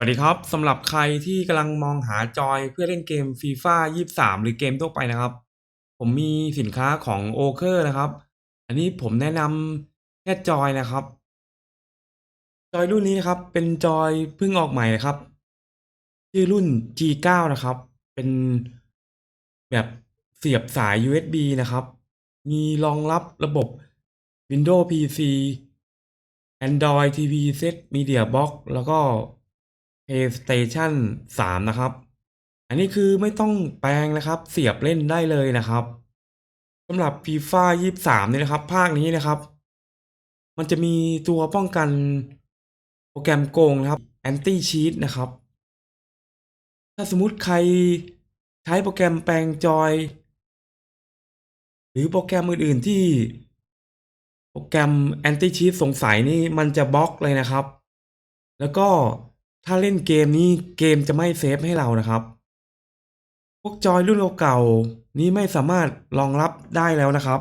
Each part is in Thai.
สวัสดีครับสำหรับใครที่กำลังมองหาจอยเพื่อเล่นเกม FIFA 23 หรือเกมทั่วไปนะครับ ผมมีสินค้าของ o k e r นะครับ อันนี้ผมแนะนำแค่จอยนะครับ จอยรุ่นนี้นะครับเป็นจอยเพิ่งออกใหม่นะครับ ชื่อรุ่น G9 นะครับ เป็นแบบเสียบสาย USB นะครับ มีรองรับระบบ Windows PC Android TV Set Media Box แล้วก็ PlayStation 3 นะครับ อันนี้คือไม่ต้องแปลงนะครับ เสียบเล่นได้เลยนะครับสำหรับ FIFA 23นี่นะครับ ภาคนี้นะครับ มันจะมีตัวป้องกันโปรแกรมโกงนะครับ Anti Cheat นะครับ ถ้าสมมุติใครใช้โปรแกรมแปลงจอย หรือโปรแกรมอื่น ๆ ที่โปรแกรม Anti Cheat สงสัยนี่มันจะบล็อกเลยนะครับ แล้วก็ ถ้าเล่นเกมนี้เกมจะไม่เซฟให้เรานะครับ พวกจอยรุ่นเก่าๆนี้ไม่สามารถรองรับได้แล้วนะครับ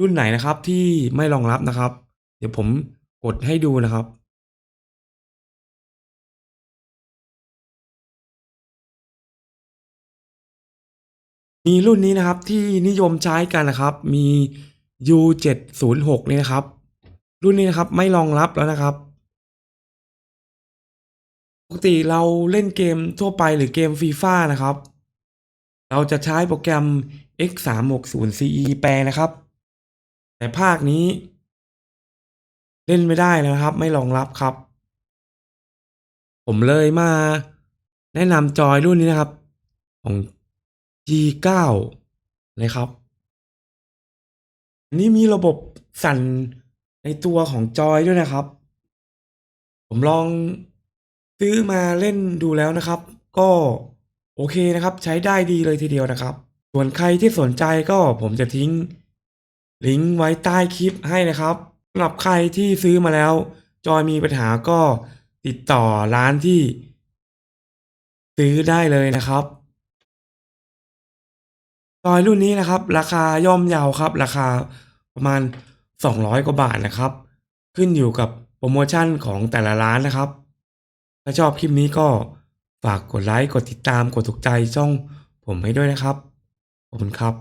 รุ่นไหนนะครับที่ไม่รองรับนะครับ เดี๋ยวผมกดให้ดูนะครับมีรุ่นนี้นะครับที่นิยมใช้กันนะครับ มี U706 นี่นะครับ รุ่นนี้นะครับไม่รองรับแล้วนะครับ ปกติเราเล่นเกมทั่วไปหรือเกมฟีฟ่านะครับ เราจะใช้โปรแกรม X360CE แปลนะครับ แต่ภาคนี้ เล่นไม่ได้แล้วนะครับ ไม่รองรับครับ ผมเลยมาแนะนำจอยรุ่นนี้นะครับ ของ G9 เลยครับ อันนี้มีระบบสั่นในตัวของจอยด้วยนะครับ ผมลอง ซื้อมาเล่นดูแล้วนะครับ ก็โอเคนะครับ ใช้ได้ดีเลยทีเดียวนะครับ ส่วนใครที่สนใจก็ผมจะทิ้ง ลิงก์ไว้ใต้คลิปให้นะครับสำหรับใครที่ซื้อมาแล้ว จอยมีปัญหาก็ติดต่อร้านที่ ซื้อได้เลยนะครับจอยรุ่นนี้นะครับ ราคาย่อมเยาวครับ ราคาประมาณ 200 กว่าบาทนะครับ ขึ้นอยู่กับโปรโมชั่นของแต่ละร้านนะครับาชอบคลิปนี้ก็ฝากกดไลค์ กดติดตาม กดถูกใจช่องผมให้ด้วยนะครับ ขอบคุณครับ